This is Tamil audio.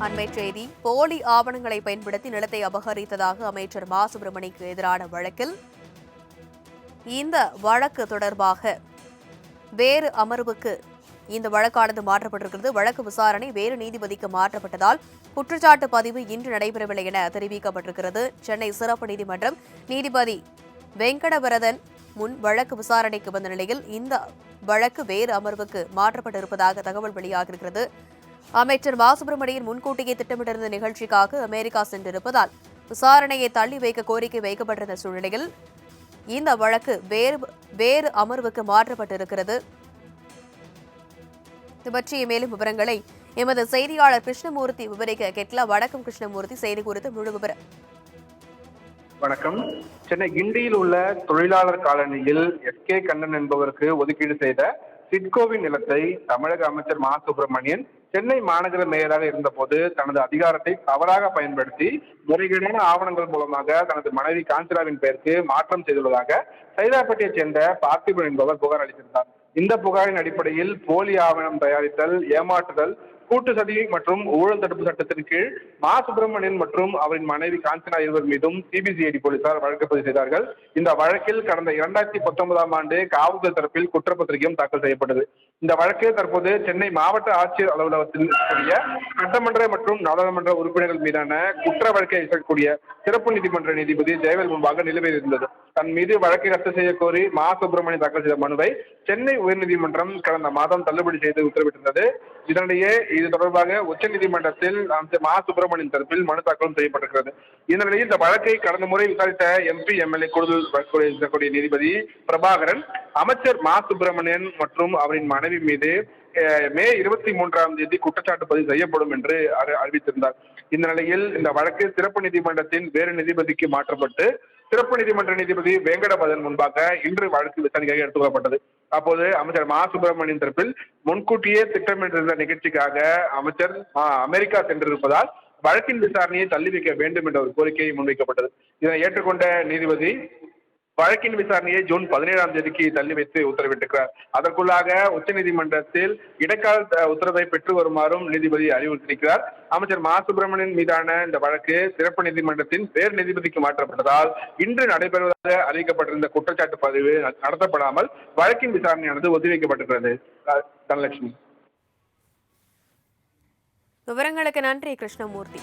அண்மை செய்தி போலி ஆவணங்களை பயன்படுத்தி நிலத்தை அபகரித்ததாக அமைச்சர் மா. சுப்பிரமணிக்கு எதிரான வழக்கில் இந்த வழக்கு தொடர்பாக வேறு அமர்வுக்கு இந்த வழக்கானது மாற்றப்பட்டிருக்கிறது. வழக்கு விசாரணை வேறு நீதிபதிக்கு மாற்றப்பட்டதால் குற்றச்சாட்டு பதிவு இன்று நடைபெறவில்லை என தெரிவிக்கப்பட்டிருக்கிறது. சென்னை சிறப்பு நீதிமன்றம் நீதிபதி வெங்கடவரதன் முன் வழக்கு விசாரணைக்கு வந்த நிலையில் இந்த வழக்கு வேறு அமர்வுக்கு மாற்றப்பட்டிருப்பதாக தகவல் வெளியாகியிருக்கிறது. அமைச்சர் பாசுப்பிரமணியன் முன்கூட்டியே திட்டமிட்டிருந்த நிகழ்ச்சிக்காக அமெரிக்கா சென்றிருப்பதால் விசாரணையை தள்ளி வைக்க கோரிக்கை வைக்கப்பட்டிருந்த சூழ்நிலையில் இந்த வழக்கு வேறு வேறு அமர்வுக்கு மாற்றப்பட்டிருக்கிறது. இது பற்றிய மேலும் விவரங்களை எமது செய்தியாளர் கிருஷ்ணமூர்த்தி விவரிக்க கேட்கலாம். வணக்கம் கிருஷ்ணமூர்த்தி. செய்தி குறித்து முழு விவரம். வணக்கம். சென்னை கிண்டியில் உள்ள தொழிலாளர் காலனியில் எஸ் கே கண்ணன் என்பவருக்கு ஒதுக்கீடு செய்த சிட்கோவின் நிலத்தை தமிழக அமைச்சர் மா. சுப்பிரமணியன் சென்னை மாநகர மேயராக இருந்தபோது தனது அதிகாரத்தை தவறாக பயன்படுத்தி முறைகேடான ஆவணங்கள் மூலமாக தனது மனைவி காஞ்சனாவின் பெயருக்கு மாற்றம் செய்துள்ளதாக சைதாப்பேட்டையைச் சேர்ந்த பார்த்திபன் என்பவர் புகார் அளித்திருந்தார். இந்த புகாரின் அடிப்படையில் போலி ஆவணம் தயாரித்தல் ஏமாற்றுதல் கூட்டு சதி மற்றும் ஊழல் தடுப்பு சட்டத்தின் கீழ் மா சுப்பிரமணியன் மற்றும் அவரின் மனைவி காஞ்சனா இருவர் மீதும் சிபிசிஐடி போலீசார் வழக்கு பதிவு செய்தார்கள். இந்த வழக்கில் கடந்த இரண்டாயிரத்தி பத்தொன்பதாம் ஆண்டு காவல்துறை தரப்பில் குற்றப்பத்திரிகையும் தாக்கல் செய்யப்பட்டது. இந்த வழக்கு தற்போது சென்னை மாவட்ட ஆட்சியர் அலுவலகத்தில் கூடிய சட்டமன்ற மற்றும் நாடாளுமன்ற உறுப்பினர்கள் மீதான குற்ற வழக்கை விசாரிக்கக்கூடிய சிறப்பு நீதிமன்ற நீதிபதி ஜெயவேல் முன்பாக நிலுவையில் இருந்தது. தன் மீது வழக்கை ரத்து செய்ய கோரி மா சுப்பிரமணியன் தாக்கல் செய்த மனுவை சென்னை உயர்நீதிமன்றம் கடந்த மாதம் தள்ளுபடி செய்து உத்தரவிட்டிருந்தது. இதனிடையே இது தொடர்பாக உச்சநீதிமன்றத்தில் அமைச்சர் மா சுப்பிரமணியன் தரப்பில் மனு தாக்கலும் செய்யப்பட்டிருக்கிறது. இந்த நிலையில் இந்த வழக்கை கடந்த முறை விசாரித்த எம்பி எம்எல்ஏ கூடுதல் நீதிபதி பிரபாகரன் அமைச்சர் மா சுப்பிரமணியன் மற்றும் அவரின் மனைவி மீது மே இருபத்தி மூன்றாம் தேதி குற்றச்சாட்டு பதிவு செய்யப்படும் என்று அறிவித்திருந்தார். இந்த நிலையில் இந்த வழக்கு சிறப்பு நீதிமன்றத்தின் வேறு நீதிபதிக்கு மாற்றப்பட்டு சிறப்பு நீதிமன்ற நீதிபதி வேங்கடபதன் முன்பாக இன்று வழக்கு விசாரணைக்காக எடுத்துக் கொள்ளப்பட்டது. அப்போது அமைச்சர் மா. சுப்பிரமணியன் தரப்பில் முன்கூட்டியே திட்டமிட்டிருந்த நிகழ்ச்சிக்காக அமைச்சர் அமெரிக்கா சென்றிருப்பதால் வழக்கின் விசாரணையை தள்ளி வைக்க வேண்டும் என்ற ஒரு கோரிக்கை முன்வைக்கப்பட்டது. இதனை ஏற்றுக்கொண்ட நீதிபதி வழக்கின் விசாரணையை ஜூன் பதினேழாம் தேதிக்கு தள்ளி வைத்து உத்தரவிட்டிருக்கிறார். அதற்குள்ளாக உச்சநீதிமன்றத்தில் இடைக்கால உத்தரவை பெற்று வருமாறும் நீதிபதி அறிவுறுத்தியிருக்கிறார். அமைச்சர் மா. சுப்பிரமணியன் மீதான இந்த வழக்கு சிறப்பு நீதிமன்றத்தின் வேறு நீதிபதிக்கு மாற்றப்பட்டதால் இன்று நடைபெறுவதாக அறிவிக்கப்பட்டிருந்த குற்றச்சாட்டு பதிவு நடத்தப்படாமல் வழக்கின் விசாரணையானது ஒத்திவைக்கப்பட்டிருக்கிறது. தனலட்சுமி. விவரங்களுக்கு நன்றி கிருஷ்ணமூர்த்தி.